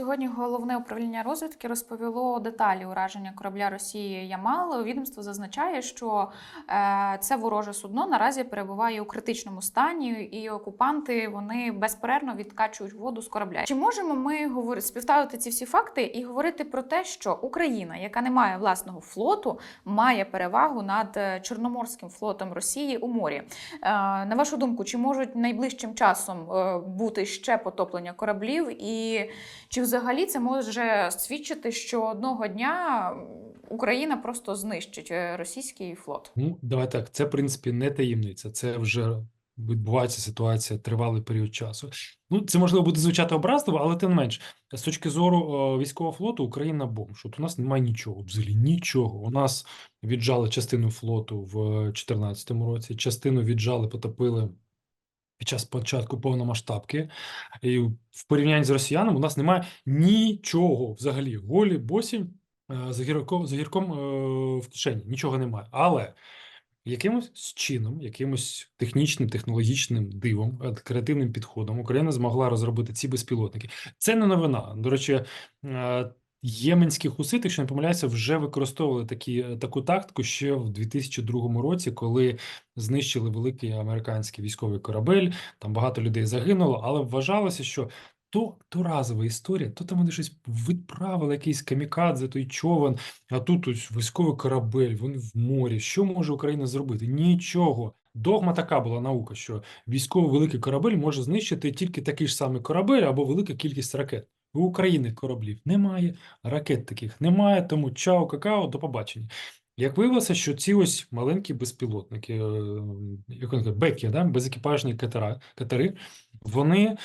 сьогодні головне управління розвідки розповіло деталі ураження корабля Росії Ямал. Відомство зазначає, що е, це вороже судно наразі перебуває у критичному стані, і окупанти вони безперервно відкачують воду з корабля. Чи можемо ми говорити співставити ці всі факти і говорити про те, що Україна, яка не має власного флоту, має перевагу над е, Чорноморським флотом Росії у морі? Е, На вашу думку, чи можуть найближчим часом бути ще потоплення кораблів, і чи взагалі це може свідчити, що одного дня Україна просто знищить е, російський флот? Ну, давай так, це, в принципі, не таємниця. Це вже відбувається ситуація тривалий період часу. Ну, це можливо буде звучати образливо, але тим менш, з точки зору о, військового флоту, Україна бомж. От у нас немає нічого, взагалі нічого. У нас віджали частину флоту в 2014 році, частину віджали, потопили під час початку повномасштабки. І в порівнянні з росіянами у нас немає нічого взагалі. Голі, босі, е, з гірком, з гірком е, в кишені. Нічого немає. Але якимось чином, якимось технічним, технологічним дивом, е, креативним підходом Україна змогла розробити ці безпілотники. Це не новина. До речі, єменські хусити, якщо не помиляюся, вже використовували такі, таку тактику ще в 2002 році, коли знищили великий американський військовий корабель. Там багато людей загинуло, але вважалося, що то, то разова історія, то там вони щось відправили, якийсь камікадзе, той човен, а тут ось військовий корабель, вони в морі. Що може Україна зробити? Нічого. Догма така була наука, що військовий великий корабель може знищити тільки такий ж самий корабель або велика кількість ракет. У України кораблів немає, ракет таких немає, тому чао, какао, до побачення. Як виявилося, що ці ось маленькі безпілотники, е, як вони кажуть, беки, да, безекіпажні катера, катери, вони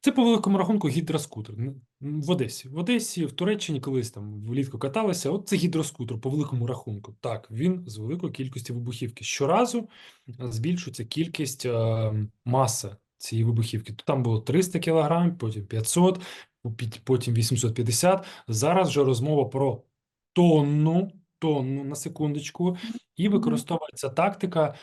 це по великому рахунку гідроскутер. В Одесі. В Одесі, в Туреччині колись там влітку каталися. От це гідроскутер по великому рахунку. Так, він з великою кількістю вибухівки. Щоразу збільшується кількість е, маса цієї вибухівки. То там було 300 кг, потім 500, пі- потім 850. Зараз вже розмова про тонну, тонну на секундочку, і використовується тактика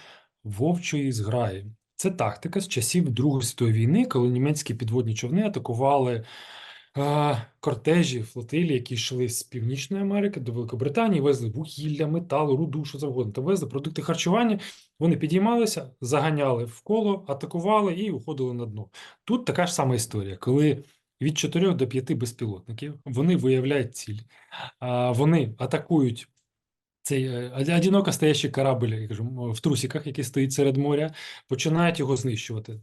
вовчої зграї. Це тактика з часів Другої світової війни, коли німецькі підводні човни атакували е, кортежі, флотилі, які йшли з Північної Америки до Великобританії, везли вугілля, метал, руду, що завгодно, та везли продукти харчування. Вони підіймалися, заганяли в коло, атакували і уходили на дно. Тут така ж сама історія, коли від 4 до 5 безпілотників вони виявляють ціль, вони атакують цей е, одиноко стоящий корабль, я кажу, в трусиках, який стоїть серед моря, починають його знищувати.